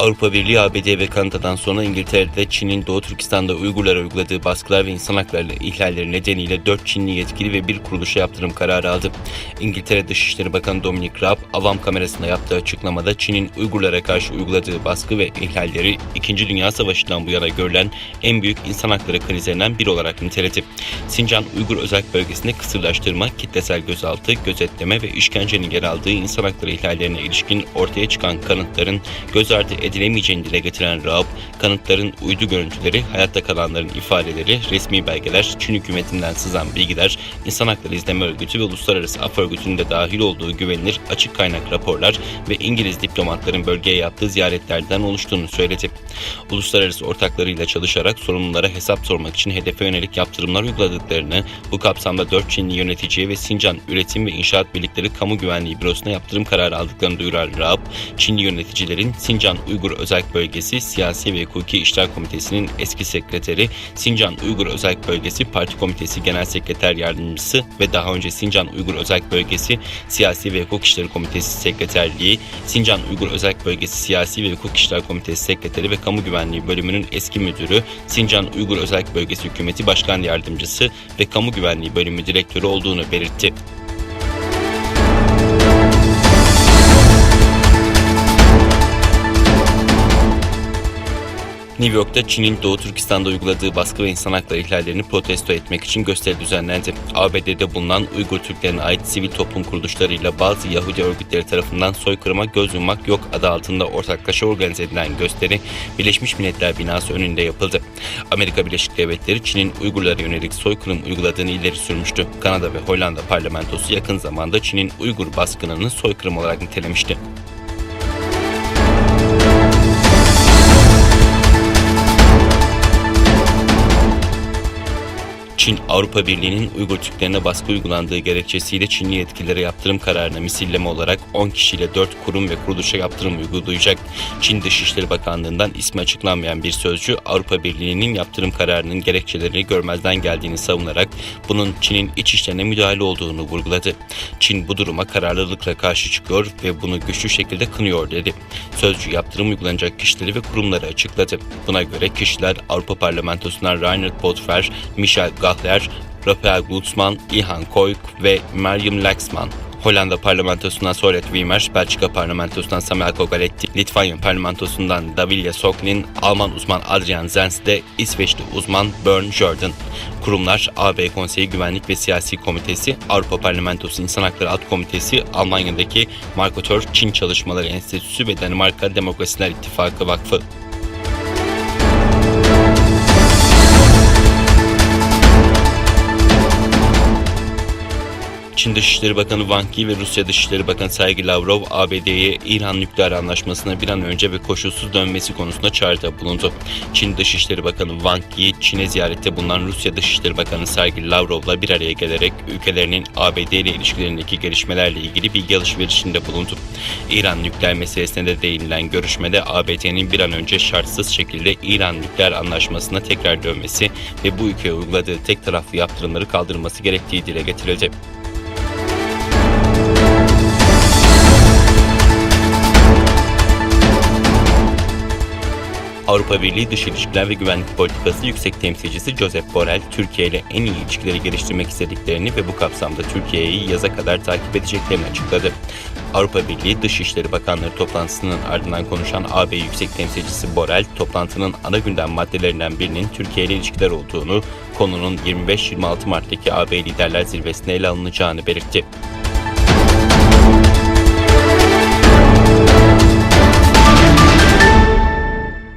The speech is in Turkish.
Avrupa Birliği, ABD ve Kanada'dan sonra İngiltere'de Çin'in Doğu Türkistan'da Uygurlara uyguladığı baskılar ve insan hakları ihlalleri nedeniyle 4 Çinli yetkili ve bir kuruluşa yaptırım kararı aldı. İngiltere Dışişleri Bakanı Dominic Raab, avam kamerasında yaptığı açıklamada Çin'in Uygurlara karşı uyguladığı baskı ve ihlalleri 2. Dünya Savaşı'ndan bu yana görülen en büyük insan hakları krizlerinden biri olarak niteledi. Sincan Uygur Özel Bölgesi'nde kısırlaştırma, kitlesel gözaltı, gözetleme ve işkencenin yer aldığı insan hakları ihlallerine ilişkin ortaya çıkan kanıtların göz ardı edilemeyeceğini dile getiren Raab, kanıtların uydu görüntüleri, hayatta kalanların ifadeleri, resmi belgeler, Çin hükümetinden sızan bilgiler, İnsan Hakları İzleme Örgütü ve Uluslararası Af Örgütü'nün de dahil olduğu güvenilir açık kaynak raporlar ve İngiliz diplomatların bölgeye yaptığı ziyaretlerden oluştuğunu söyledi. Uluslararası ortaklarıyla çalışarak sorumlulara hesap sormak için hedefe yönelik yaptırımlar uyguladıklarını, bu kapsamda 4 Çinli yöneticiye ve Sincan Üretim ve İnşaat Birlikleri Kamu Güvenliği Bürosu'na yaptırım kararı aldıklarını duyuran Raab, Çinli yöneticilerin Sincan Uygur Özel Bölgesi Siyasi ve Hukuki İşler Komitesi'nin eski sekreteri, Sincan Uygur Özel Bölgesi Parti Komitesi Genel Sekreter Yardımcısı ve daha önce Sincan Uygur Özel Bölgesi Siyasi ve Hukuk İşleri Komitesi Sekreterliği, Sincan Uygur Özel Bölgesi Siyasi ve Hukuk İşler Komitesi Sekreteri ve Kamu Güvenliği Bölümünün eski müdürü, Sincan Uygur Özel Bölgesi Hükümeti Başkan Yardımcısı ve Kamu Güvenliği Bölümü Direktörü olduğunu belirtti. New York'ta Çin'in Doğu Türkistan'da uyguladığı baskı ve insan hakları ihlallerini protesto etmek için gösteri düzenlendi. ABD'de bulunan Uygur Türklerine ait sivil toplum kuruluşlarıyla bazı Yahudi örgütleri tarafından soykırıma göz yummak yok adı altında ortaklaşa organize edilen gösteri Birleşmiş Milletler binası önünde yapıldı. Amerika Birleşik Devletleri Çin'in Uygurlara yönelik soykırım uyguladığını ileri sürmüştü. Kanada ve Hollanda parlamentosu yakın zamanda Çin'in Uygur baskınını soykırım olarak nitelemişti. Çin, Avrupa Birliği'nin Uygur Türklerine baskı uygulandığı gerekçesiyle Çinli yetkililere yaptırım kararına misilleme olarak 10 kişiyle 4 kurum ve kuruluşa yaptırım uygulayacak. Çin Dışişleri Bakanlığı'ndan ismi açıklanmayan bir sözcü Avrupa Birliği'nin yaptırım kararının gerekçelerini görmezden geldiğini savunarak bunun Çin'in iç işlerine müdahale olduğunu vurguladı. Çin bu duruma kararlılıkla karşı çıkıyor ve bunu güçlü şekilde kınıyor dedi. Sözcü yaptırım uygulanacak kişileri ve kurumları açıkladı. Buna göre kişiler Avrupa Parlamentosu'ndan Reinhard Bodfer, Michel Gahler, Rafael Glucksmann, Ihan Koyk ve Meryem Laxman. Hollanda parlamentosundan Solet Wimmer, Belçika parlamentosundan Samuel Kogaletti, Litvanya parlamentosundan Davilja Soklin, Alman uzman Adrian Zenz de İsveçli uzman Bern Jordan. Kurumlar AB Konseyi Güvenlik ve Siyasi Komitesi, Avrupa Parlamentosu İnsan Hakları Alt Komitesi, Almanya'daki Markotor Çin Çalışmaları Enstitüsü ve Danimarka Demokrasiler İttifakı Vakfı. Çin Dışişleri Bakanı Wang Yi ve Rusya Dışişleri Bakanı Sergey Lavrov, ABD'ye İran nükleer anlaşmasına bir an önce ve koşulsuz dönmesi konusunda çağrıda bulundu. Çin Dışişleri Bakanı Wang Yi, Çin'e ziyarette bulunan Rusya Dışişleri Bakanı Sergey Lavrov'la bir araya gelerek ülkelerinin ABD ile ilişkilerindeki gelişmelerle ilgili bilgi alışverişinde bulundu. İran nükleer meselesine de değinilen görüşmede ABD'nin bir an önce şartsız şekilde İran nükleer anlaşmasına tekrar dönmesi ve bu ülkeye uyguladığı tek taraflı yaptırımları kaldırması gerektiği dile getirildi. Avrupa Birliği Dış İlişkiler ve Güvenlik Politikası Yüksek Temsilcisi Josep Borrell, Türkiye ile en iyi ilişkileri geliştirmek istediklerini ve bu kapsamda Türkiye'yi yaza kadar takip edeceklerini açıkladı. Avrupa Birliği Dışişleri Bakanları toplantısının ardından konuşan AB Yüksek Temsilcisi Borrell, toplantının ana gündem maddelerinden birinin Türkiye ile ilişkiler olduğunu, konunun 25-26 Mart'taki AB Liderler Zirvesi'ne ele alınacağını belirtti.